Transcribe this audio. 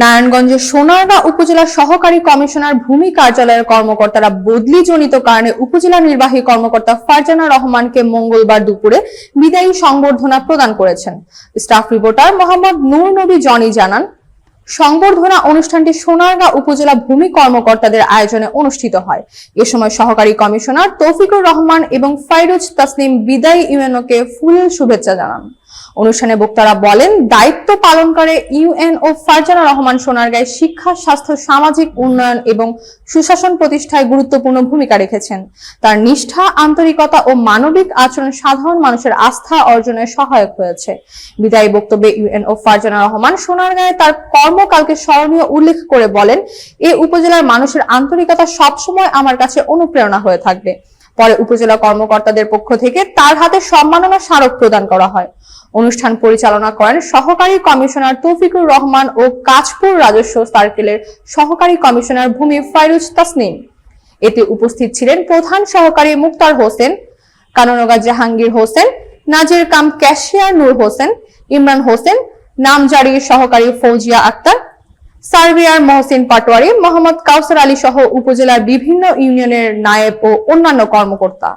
নারায়ণগঞ্জের সোনারগাঁ উপজেলা সহকারী কমিশনার ভূমি কার্যালয়ের কর্মকর্তারা বদলিজনিত কারণে উপজেলা নির্বাহী কর্মকর্তা ফারজানা রহমানকে মঙ্গলবার দুপুরে বিদায়ী সংবর্ধনা প্রদান করেছেন। স্টাফ রিপোর্টার মোহাম্মদ নূর নবী জনি জানান, সংবর্ধনা অনুষ্ঠানটি সোনারগাঁ উপজেলা ভূমি কর্মকর্তাদের আয়োজনে অনুষ্ঠিত হয়। এ সময় সহকারী কমিশনার তৌফিকুর রহমান এবং ফাইরুজ তাসনিম বিদায়ী ইউএনওকে ফুল শুভেচ্ছা জানান। অনুষ্ঠানে বক্তারা বলেন, দায়িত্ব পালনকারে ইউএন ও ফারজানা রহমান সোনারগাঁয় শিক্ষা, স্বাস্থ্য, সামাজিক উন্নয়ন এবং সুশাসন প্রতিষ্ঠায় গুরুত্বপূর্ণ ভূমিকা রেখেছেন। তার নিষ্ঠা, আন্তরিকতা ও মানবিক আচরণ সাধারণ মানুষের আস্থা অর্জনে সহায়ক হয়েছে। বিদায়ী বক্তব্যে ইউএন ও ফারজানা রহমান সোনারগাঁয়ে তার কর্মকালকে স্মরণীয় উল্লেখ করে বলেন, এ উপজেলার মানুষের আন্তরিকতা সবসময় আমার কাছে অনুপ্রেরণা হয়ে থাকবে। পরে উপজেলা কর্মকর্তাদের পক্ষ থেকে তার হাতে সম্মাননা স্মারক প্রদান করা হয়। অনুষ্ঠান পরিচালনা করেন সহকারী কমিশনার তৌফিকুর রহমান ও কাঁচপুর রাজস্ব সার্কেলের সহকারী কমিশনার ভূমি ফাইরুজ তাসনিম। এতে উপস্থিত ছিলেন প্রধান সহকারী মুক্তার হোসেন, কাননগা জাহাঙ্গীর হোসেন, নাজির কাম ক্যাশিয়ার নূর হোসেন, ইমরান হোসেন নামজারির সহকারী ফৌজিয়া আক্তার সার্ভেয়ার মহসিন পাটোয়ারি, মোহাম্মদ কাউসার আলী সহ উপজেলার বিভিন্ন ইউনিয়নের নায়েব ও অন্যান্য কর্মকর্তা।